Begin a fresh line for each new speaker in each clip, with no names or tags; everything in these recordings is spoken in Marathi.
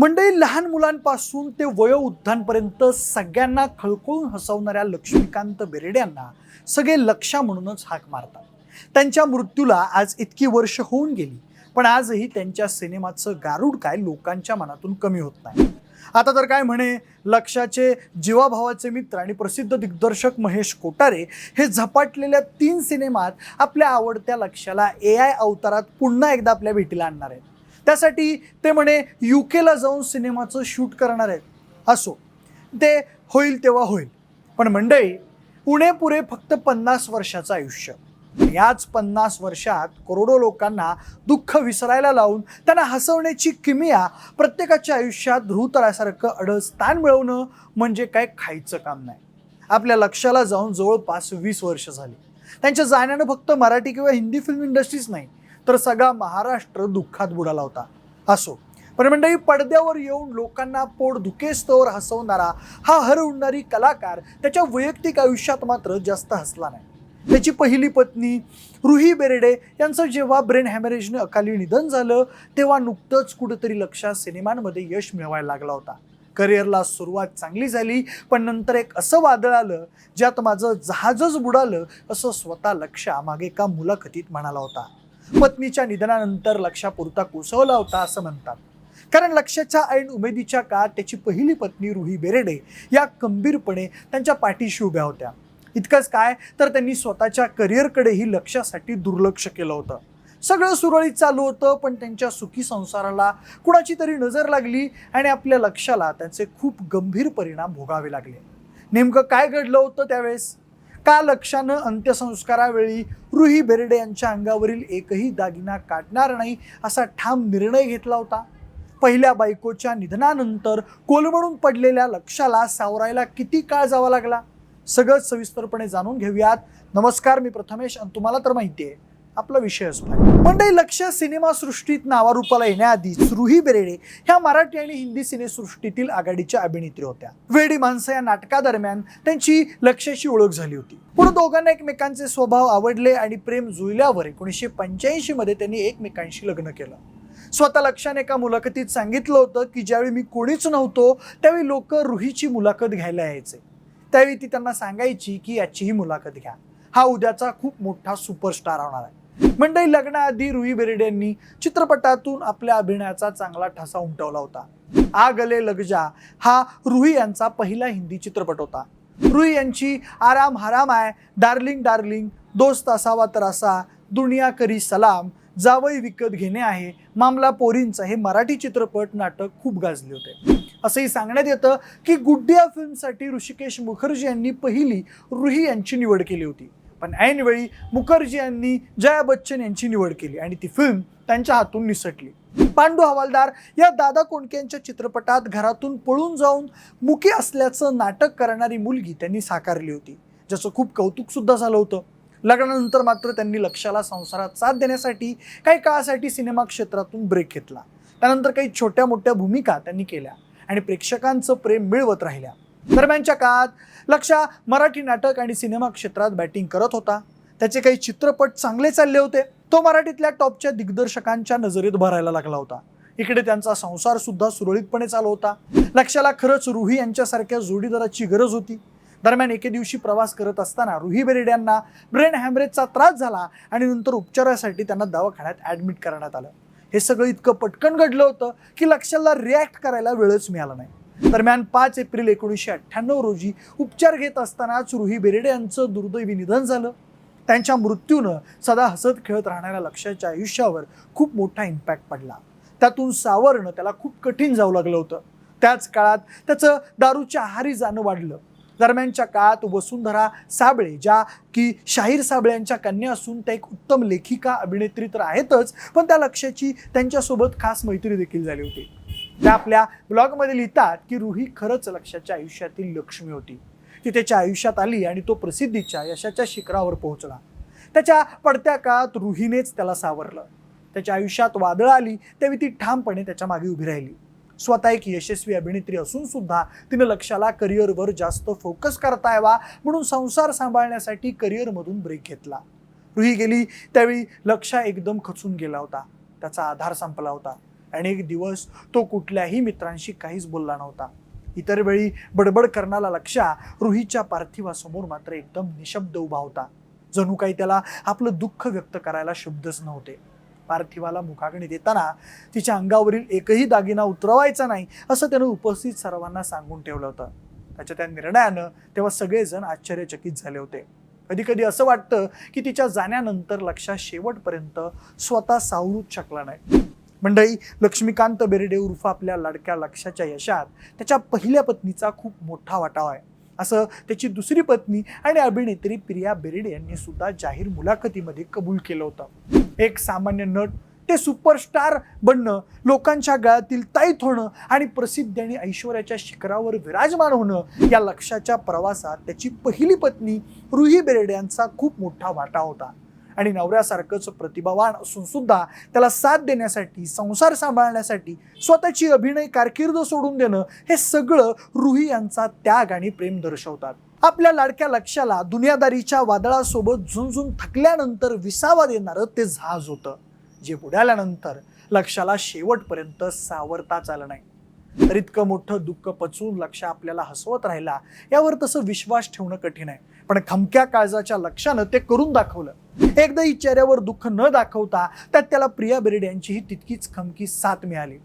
मंडळी लहान मुलांपासून ते वयोवृद्धांपर्यंत सगळ्यांना खळखळून हसवणाऱ्या लक्ष्मीकांत बेरड्यांना सगळे लक्षा म्हणूनच हाक मारतात. त्यांच्या मृत्यूला आज इतकी वर्ष होऊन गेली पण आजही त्यांच्या सिनेमाचं गारुड काय लोकांच्या मनातून कमी होत नाही. आता तर काय म्हणे लक्षाचे जीवाभावाचे मित्र आणि प्रसिद्ध दिग्दर्शक महेश कोटारे हे झपाटलेल्या तीन सिनेमात आपल्या आवडत्या लक्षाला ए आय अवतारात पुन्हा एकदा आपल्या भेटीला आणणार आहेत. त्यासाठी ते म्हणे यू केला जाऊन सिनेमाचं शूट करणार आहेत. असो. ते होईल तेव्हा होईल. पण मंडळी पुणे पुरे फक्त पन्नास वर्षाचं आयुष्य. याच पन्नास वर्षात करोडो लोकांना दुःख विसरायला लावून त्यांना हसवण्याची किमिया प्रत्येकाच्या आयुष्यात ध्रुवतरासारखं अडळ स्थान मिळवणं म्हणजे काय खायचं काम नाही. आपल्या लक्षाला जाऊन जवळपास वीस वर्ष झाली. त्यांच्या जाण्यानं फक्त मराठी किंवा हिंदी फिल्म इंडस्ट्रीच नाही. तर सगळा महाराष्ट्र दुःखात बुडाला होता. असो. पण मंडळी पडद्यावर येऊन लोकांना पोट दुखेस्तवर हसवणारा हा हर उडणारी कलाकार त्याच्या वैयक्तिक आयुष्यात मात्र जास्त हसला नाही. त्याची पहिली पत्नी रुही बेर्डे यांचं जेव्हा ब्रेन हॅमरेजने अकाली निधन झालं तेव्हा नुकतंच कुठंतरी लक्षात सिनेमांमध्ये यश मिळवायला लागला होता. करिअरला सुरुवात चांगली झाली पण नंतर एक असं वादळ आलं ज्यात माझं जहाजच बुडालं असं स्वतः लक्षा मागे एका मुलाखतीत म्हणाला होता. पत्नीच्या निधनानंतर लक्षापुरता कोसवला होता असं म्हणतात. कारण लक्षाच्या ऐन उमेदीच्या काळात त्याची पहिली पत्नी रुही बेरेडे या खंबीरपणे त्यांच्या पाठीशी उभ्या होत्या. इतकंच काय तर त्यांनी स्वतःच्या करिअरकडेही लक्षासाठी दुर्लक्ष केलं होतं. सगळं सुरळीत चालू होतं पण त्यांच्या सुखी संसाराला कुणाची तरी नजर लागली आणि आपल्या लक्षाला त्यांचे खूप गंभीर परिणाम भोगावे लागले. नेमकं काय घडलं होतं त्यावेळेस? का लक्षानं अंत्यसंस्कारावेळी रुही बेर्डे यांच्या अंगावरील एकही दागिना काढणार नाही असा ठाम निर्णय घेतला होता. पहिल्या बायकोच्या निधनानंतर कोलमडून पडलेल्या लक्षाला सावरायला किती काळ जावा लागला? सगळं सविस्तरपणे जाणून घेऊयात. नमस्कार मी प्रथमेश आणि तुम्हाला तर माहिती आहे. आपला विषय असतो मंडळी लक्ष सिनेमासृष्टीत नावारूपाला येण्याआधीच रुही बेरेडे ह्या मराठी आणि हिंदी सिनेसृष्टीतील आघाडीच्या अभिनेत्री होत्या. वेडी माणसं या नाटकादरम्यान त्यांची लक्ष्याची ओळख झाली होती. पुढे दोघांना एकमेकांचे स्वभाव आवडले आणि प्रेम जुळल्यावर एकोणीसशे पंच्याऐंशी मध्ये त्यांनी एकमेकांशी लग्न केलं. स्वतः लक्षाने एका मुलाखतीत सांगितलं होतं की ज्यावेळी मी कोणीच नव्हतो त्यावेळी लोक रुहीची मुलाखत घ्यायला यायचे. त्यावेळी ती त्यांना सांगायची की याचीही मुलाखत घ्या. हा उद्याचा खूप मोठा सुपरस्टार होणार आहे. मंडई लग्नाआधी रुई बेर्डे यांनी चित्रपटातून आपल्या अभिनयाचा चांगला ठसा उमटवला होता. आ गले लगजा हा रुही यांचा पहिला हिंदी चित्रपट होता. रुई यांची आराम हराम आहे डार्लिंग डार्लिंग दोस्त असावा तर असा दुनिया करी सलाम जावई विकत घेणे आहे मामला पोरींचा हे मराठी चित्रपट नाटक खूप गाजले होते. असंही सांगण्यात येतं की गुड्डिया फिल्मसाठी ऋषिकेश मुखर्जी यांनी पहिली रुही यांची निवड केली होती. पण ऐनवेळी मुखर्जी यांनी जया बच्चन यांची निवड केली आणि ती फिल्म त्यांच्या हातून निसटली. पांडू हवालदार या दादा कोंडक्यांच्या चित्रपटात घरातून पळून जाऊन मुकी असल्याचं नाटक करणारी मुलगी त्यांनी साकारली होती. ज्याचं खूप कौतुक सुद्धा झालं होतं. लग्नानंतर मात्र त्यांनी लक्षाला संसारात साथ देण्यासाठी काही काळासाठी सिनेमा क्षेत्रातून ब्रेक घेतला. त्यानंतर काही छोट्या मोठ्या भूमिका त्यांनी केल्या आणि प्रेक्षकांचं प्रेम मिळवत राहिल्या. दरम्यानच्या काळात लक्षा मराठी नाटक आणि सिनेमा क्षेत्रात बॅटिंग करत होता. त्याचे काही चित्रपट चांगले चालले होते. तो मराठीतल्या टॉपच्या दिग्दर्शकांच्या नजरेत भरायला लागला होता. इकडे त्यांचा संसार सुद्धा सुरळीतपणे चालू होता. लक्षाला खरंच रुही यांच्यासारख्या जोडीदाराची गरज होती. दरम्यान एके दिवशी प्रवास करत असताना रुही बेरेड यांना ब्रेन हॅमरेजचा त्रास झाला आणि नंतर उपचारासाठी त्यांना दवाखान्यात ॲडमिट करण्यात आलं. हे सगळं इतकं पटकन घडलं होतं की लक्षाला रिॲक्ट करायला वेळच मिळाला नाही. दरम्यान पाच एप्रिल एकोणीसशे अठ्ठ्याण्णव रोजी उपचार घेत असतानाच रुही बेरेडे यांचं दुर्दैवी निधन झालं. त्यांच्या मृत्यूनं सदा हसत खेळत राहणाऱ्या लक्षाच्या आयुष्यावर खूप मोठा इम्पॅक्ट पडला. त्यातून सावरणं त्याला खूप कठीण जाऊ लागलं होतं. त्याच काळात त्याचं दारूच्या आहारी जाणं वाढलं. दरम्यानच्या काळात वसुंधरा साबळे ज्या की शाहीर साबळे यांच्या कन्या असून त्या एक उत्तम लेखिका अभिनेत्री तर आहेतच पण त्या लक्ष्याची त्यांच्यासोबत खास मैत्री देखील झाली होती. त्या आपल्या ब्लॉगमध्ये लिहितात की रुही खरंच लक्षाच्या आयुष्यातील लक्ष्मी होती. ती त्याच्या आयुष्यात आली आणि तो प्रसिद्धीच्या यशाच्या शिखरावर पोहोचला. त्याच्या पडत्या काळात रुहीनेच त्याला सावरलं. त्याच्या आयुष्यात वादळ आली त्यावेळी ती ठामपणे त्याच्यामागे उभी राहिली. स्वतः एक यशस्वी अभिनेत्री असून सुद्धा तिनं लक्षाला करिअरवर जास्त फोकस करता यावा म्हणून संसार सांभाळण्यासाठी करिअरमधून ब्रेक घेतला. रुही गेली त्यावेळी लक्ष एकदम खचून गेला होता. त्याचा आधार संपला होता. अनेक दिवस तो कुठल्याही मित्रांशी काहीच बोलला नव्हता. इतर वेळी बडबड करणारा लक्षा रुहीच्या पार्थिवासमोर मात्र एकदम निशब्द उभा होता. जणू काही त्याला आपलं दुःख व्यक्त करायला शब्दच नव्हते. पार्थिवाला मुखाग्नी देताना तिच्या अंगावरील एकही दागिना उतरवायचा नाही असं त्यानं उपस्थित सर्वांना सांगून ठेवलं होतं. त्याच्या त्या निर्णयानं तेव्हा सगळेजण आश्चर्यचकित झाले होते. कधी कधी असं वाटतं की तिच्या जाण्यानंतर लक्षा शेवटपर्यंत स्वतः सावरूच शकला नाही. मंडळी लक्ष्मीकांत बेर्डे उर्फ आपल्या लाडक्या लक्षाच्या यशात त्याच्या पहिल्या पत्नीचा खूप मोठा वाटा आहे. असं त्याची दुसरी पत्नी आणि अभिनेत्री प्रिया बेर्डे यांनी सुद्धा जाहीर मुलाखतीमध्ये कबूल केलं होतं. एक सामान्य नट ते सुपरस्टार बनणं लोकांच्या गळ्यातील ताईत होणं आणि प्रसिद्धी आणि ऐश्वर्याच्या शिखरावर विराजमान होणं या लक्षाच्या प्रवासात त्याची पहिली पत्नी रुही बेर्डे यांचा खूप मोठा वाटा होता. आणि नवऱ्यासारखंच प्रतिभावान असून सुद्धा त्याला साथ देण्यासाठी संसार सांभाळण्यासाठी स्वतःची अभिनय कारकीर्द सोडून देणं हे सगळं रुही यांचा त्याग आणि प्रेम दर्शवतात. आपल्या लाडक्या लक्षाला दुनियादारीच्या वादळासोबत झुंजून थकल्यानंतर विसावा देणारं ते जहाज होतं. जे बुडाल्यानंतर लक्षाला शेवटपर्यंत सावरताच आलं नाही. तर इतकं मोठं दुःख पचवून लक्ष आपल्याला हसवत राहिला यावर तसं विश्वास ठेवणं कठीण आहे. पण खमक्या काळजाच्या लक्षानं ते करून दाखवलं. एकदा चेहऱ्यावर दुःख न दाखवता त्यात त्याला प्रिया बेर्डे यांचीही तितकीच खमकी साथ मिळाली.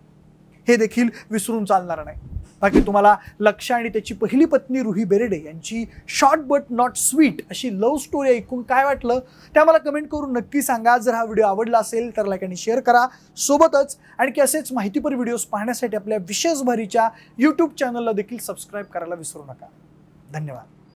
हे देखील विसरून चालणार नाही. बाकी तुम्हाला लक्ष आणि त्याची पहिली पत्नी रुही बेर्डे यांची शॉर्ट बट नॉट स्वीट अशी लव्ह स्टोरी ऐकून काय वाटलं? त्या मला कमेंट करून नक्की सांगा. जर हा व्हिडिओ आवडला असेल तर लाईक आणि शेअर करा. सोबतच आणखी असेच माहितीपर व्हिडिओज पाहण्यासाठी आपल्या विशेष भरीच्या यूट्यूब चॅनलला देखील सबस्क्राईब करायला विसरू नका. धन्यवाद.